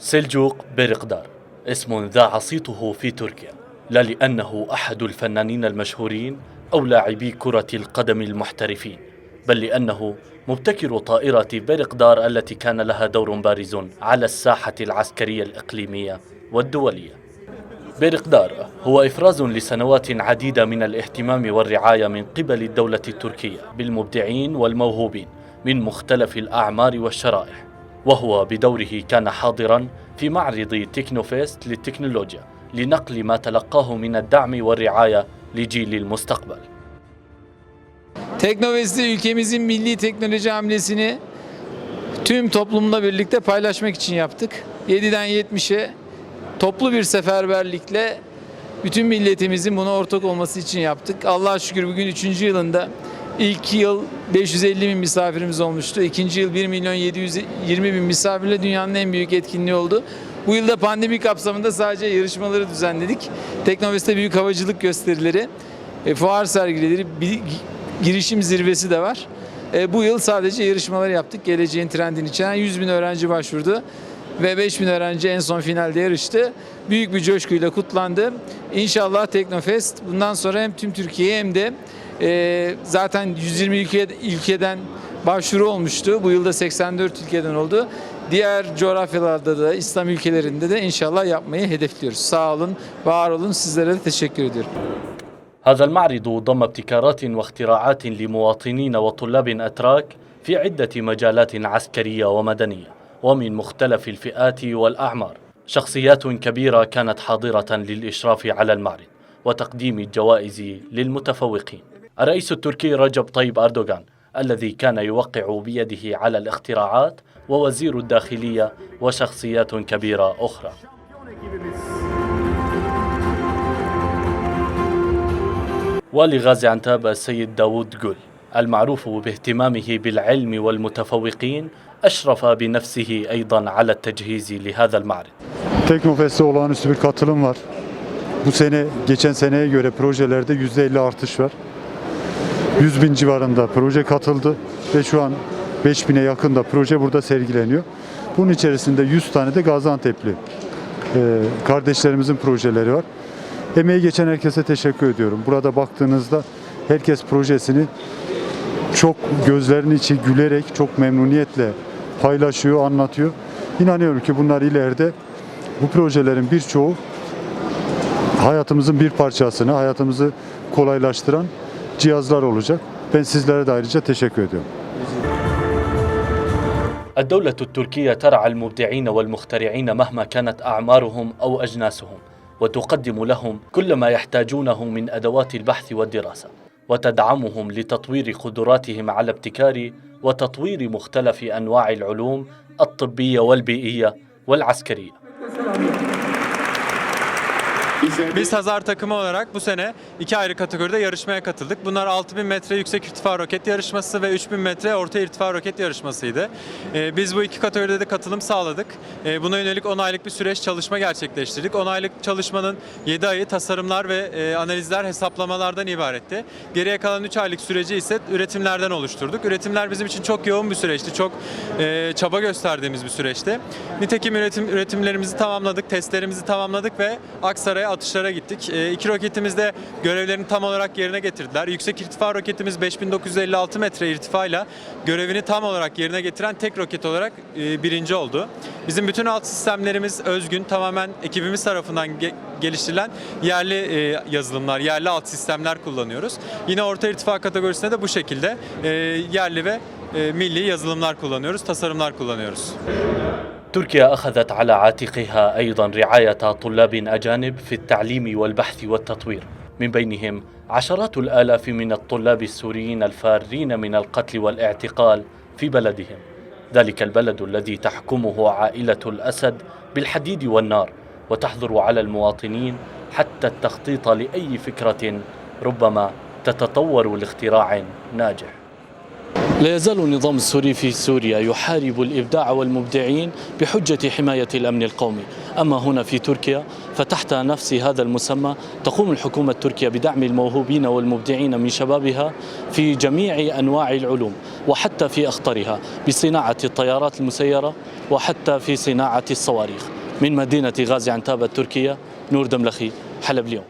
سلجوق بيرقدار. اسم ذاع صيته في تركيا. لا لأنه أحد الفنانين المشهورين أو لاعبي كرة القدم المحترفين بل لأنه مبتكر طائرة بيرقدار التي كان لها دور بارز على الساحة العسكرية الإقليمية والدولية. بيرقدار هو إفراز لسنوات عديدة من الاهتمام والرعاية من قبل الدولة التركية بالمبدعين والموهوبين من مختلف الأعمار والشرائح. وهو بدوره كان حاضرا في معرض تكنوفيست للتكنولوجيا لنقل ما تلقاه من الدعم والرعاية لجيل المستقبل Teknovest'i ülkemizin milli teknoloji hamlesini tüm toplumla birlikte paylaşmak için yaptık. 7'den 70'e toplu bir seferberlikle bütün milletimizin buna ortak olması için yaptık. Allah'a şükür bugün 3. yılında ilk yıl 550 bin misafirimiz olmuştu. İkinci yıl 1 milyon 720 bin misafirle dünyanın en büyük etkinliği oldu. Bu yılda pandemi kapsamında sadece yarışmaları düzenledik. Teknovest'te büyük havacılık gösterileri, e, fuar sergileri, bir girişim zirvesi de var. E, bu yıl sadece yarışmalar yaptık. Geleceğin trendini içeren 100 bin öğrenci başvurdu ve 5 bin öğrenci en son finalde yarıştı. Büyük bir coşkuyla kutlandı. İnşallah Teknofest bundan sonra hem tüm Türkiye'ye hem de e, zaten 120 ülke, ülkeden başvuru olmuştu. Bu yılda 84 ülkeden oldu. Diğer coğrafyalarda da İslam ülkelerinde de inşallah yapmayı hedefliyoruz. Sağ olun, var olun. Sizlere de teşekkür ediyorum. هذا المعرض ضم ابتكارات واختراعات لمواطنين وطلاب أتراك في عدة مجالات عسكرية ومدنية ومن مختلف الفئات والأعمار. شخصيات كبيرة كانت حاضرة للإشراف على المعرض وتقديم الجوائز للمتفوقين. الرئيس التركي رجب طيب أردوغان الذي كان يوقع بيده على الاختراعات ووزير الداخلية وشخصيات كبيرة أخرى. والي غازي عنتاب السيد داوود جول المعروف باهتمامه بالعلم والمتفوقين أشرف بنفسه أيضا على التجهيز لهذا المعرض Teknofest'te olağanüstü bir katılım var. Bu sene geçen seneye göre projelerde %50 artış var. 100 bin civarında proje katıldı ve şu an 5000'e yakın da proje burada sergileniyor. Bunun içerisinde 100 tane de Gaziantep'li e, kardeşlerimizin projeleri var. Emeği geçen herkese teşekkür ediyorum. Burada baktığınızda herkes projesini çok gözlerinin içi gülerek, çok memnuniyetle paylaşıyor, anlatıyor. İnanıyorum ki bunlar ileride bu projelerin birçoğu hayatımızın bir parçasını, hayatımızı kolaylaştıran cihazlar olacak. Ben sizlere de ayrıca teşekkür ediyorum. الدولة التركية ترعى المبدعين والمخترعين مهما كانت أعمارهم أو أجناسهم وتقدم لهم كل ما يحتاجونه من أدوات البحث والدراسة وتدعمهم لتطوير قدراتهم على ابتكار وتطوير مختلف أنواع العلوم الطبية والبيئية والعسكرية. Biz Hazar takımı olarak bu sene iki ayrı kategoride yarışmaya katıldık. Bunlar 6000 metre yüksek irtifa roket yarışması ve 3000 metre orta irtifa roket yarışmasıydı. Ee, biz bu iki kategoride de katılım sağladık. Ee, buna yönelik 10 aylık bir süreç çalışma gerçekleştirdik. 10 aylık çalışmanın 7 ayı tasarımlar ve e, analizler, hesaplamalardan ibaretti. Geriye kalan 3 aylık süreci ise üretimlerden oluşturduk. Üretimler bizim için çok yoğun bir süreçti. Çok e, çaba gösterdiğimiz bir süreçti. Nitekim üretim üretimlerimizi tamamladık, testlerimizi tamamladık ve Aksaray'a atışlara gittik. E, iki roketimiz de görevlerini tam olarak yerine getirdiler. Yüksek irtifa roketimiz 5956 metre irtifayla görevini tam olarak yerine getiren tek roket olarak e, birinci oldu. Bizim bütün alt sistemlerimiz özgün, tamamen ekibimiz tarafından ge- geliştirilen yerli e, yazılımlar, yerli alt sistemler kullanıyoruz. Yine orta irtifa kategorisinde de bu şekilde e, yerli ve e, milli yazılımlar kullanıyoruz, tasarımlar kullanıyoruz. تركيا أخذت على عاتقها أيضا رعاية طلاب أجانب في التعليم والبحث والتطوير. من بينهم عشرات الآلاف من الطلاب السوريين الفارين من القتل والاعتقال في بلدهم. ذلك البلد الذي تحكمه عائلة الأسد بالحديد والنار وتحظر على المواطنين حتى التخطيط لأي فكرة ربما تتطور لاختراع ناجح. لا يزال النظام السوري في سوريا يحارب الإبداع والمبدعين بحجة حماية الأمن القومي. أما هنا في تركيا فتحت نفس هذا المسمى تقوم الحكومة التركية بدعم الموهوبين والمبدعين من شبابها في جميع أنواع العلوم وحتى في أخطرها بصناعة الطيارات المسيرة وحتى في صناعة الصواريخ. من مدينة غازي عنتابة تركيا نور دملخي حلب اليوم.